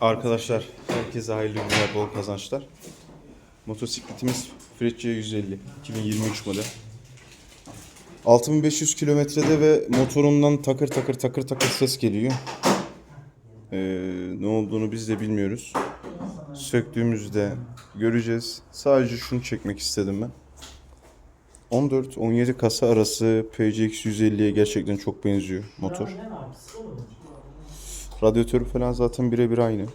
Arkadaşlar herkese hayırlı günler, bol kazançlar. Motosikletimiz Frecce 150 2023 model. 6500 kilometrede ve motorundan takır takır takır takır ses geliyor. Ee, ne olduğunu biz de bilmiyoruz. Söktüğümüzde göreceğiz. Sadece şunu çekmek istedim ben. 14-17 kasa arası PCX 150'ye gerçekten çok benziyor motor. Radyatörü falan zaten birebir aynı.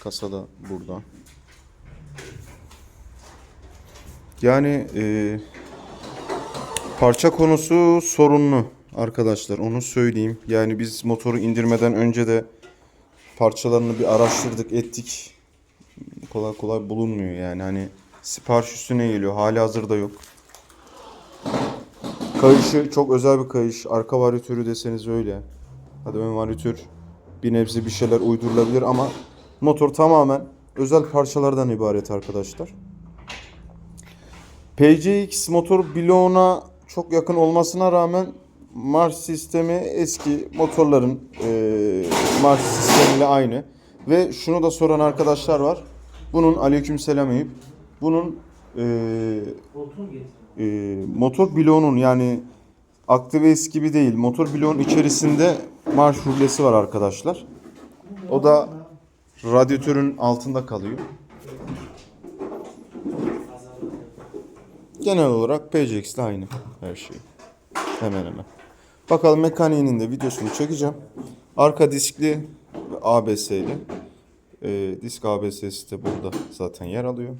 Kasada burada. Yani e, parça konusu sorunlu arkadaşlar onu söyleyeyim. Yani biz motoru indirmeden önce de parçalarını bir araştırdık ettik. Kolay kolay bulunmuyor yani hani sipariş üstüne geliyor hali hazırda yok. Kayışı çok özel bir kayış. Arka varyatörü deseniz öyle. Hadi ön varyatör bir nebze bir şeyler uydurulabilir ama motor tamamen özel parçalardan ibaret arkadaşlar. PCX motor bloğuna çok yakın olmasına rağmen marş sistemi eski motorların e, marş sistemiyle aynı. Ve şunu da soran arkadaşlar var. Bunun aleykümselam Eyüp. Bunun e, e, motor bloğunun yani Actives gibi değil. Motor bloğun içerisinde marş rullesi var arkadaşlar. O da radyatörün altında kalıyor. Genel olarak PCX ile aynı her şey. Hemen hemen. Bakalım mekaniğinin de videosunu çekeceğim. Arka diskli ve ABS'li. Ee, disk ABS'si de burada zaten yer alıyor.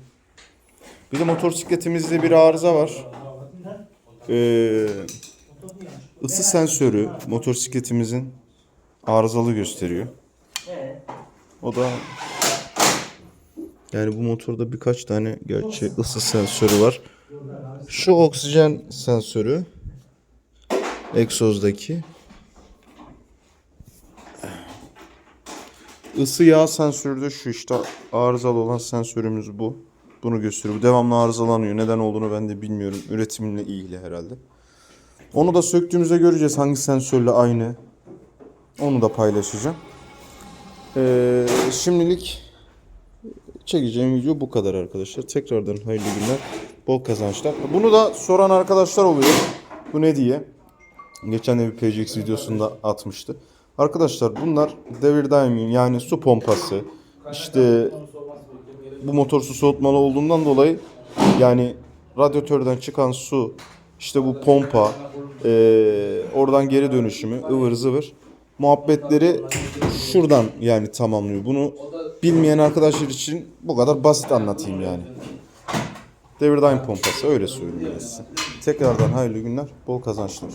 Bir de motosikletimizde bir arıza var. Ee, ısı sensörü motosikletimizin arızalı gösteriyor. O da yani bu motorda birkaç tane gerçi ısı sensörü var. Şu oksijen sensörü egzozdaki Isı yağ sensörü de şu işte arızalı olan sensörümüz bu. Bunu gösteriyor. Bu devamlı arızalanıyor. Neden olduğunu ben de bilmiyorum. Üretimle ilgili herhalde. Onu da söktüğümüzde göreceğiz hangi sensörle aynı. Onu da paylaşacağım. Ee, şimdilik çekeceğim video bu kadar arkadaşlar. Tekrardan hayırlı günler. Bol kazançlar. Bunu da soran arkadaşlar oluyor. Bu ne diye. Geçen de bir PCX videosunda atmıştı. Arkadaşlar bunlar devir daimi yani su pompası. İşte bu motor su soğutmalı olduğundan dolayı yani radyatörden çıkan su işte bu pompa eee, oradan geri dönüşümü ıvır zıvır muhabbetleri şuradan yani tamamlıyor. Bunu bilmeyen arkadaşlar için bu kadar basit anlatayım yani. Devir daim pompası öyle ben size. Tekrardan hayırlı günler, bol kazançlar.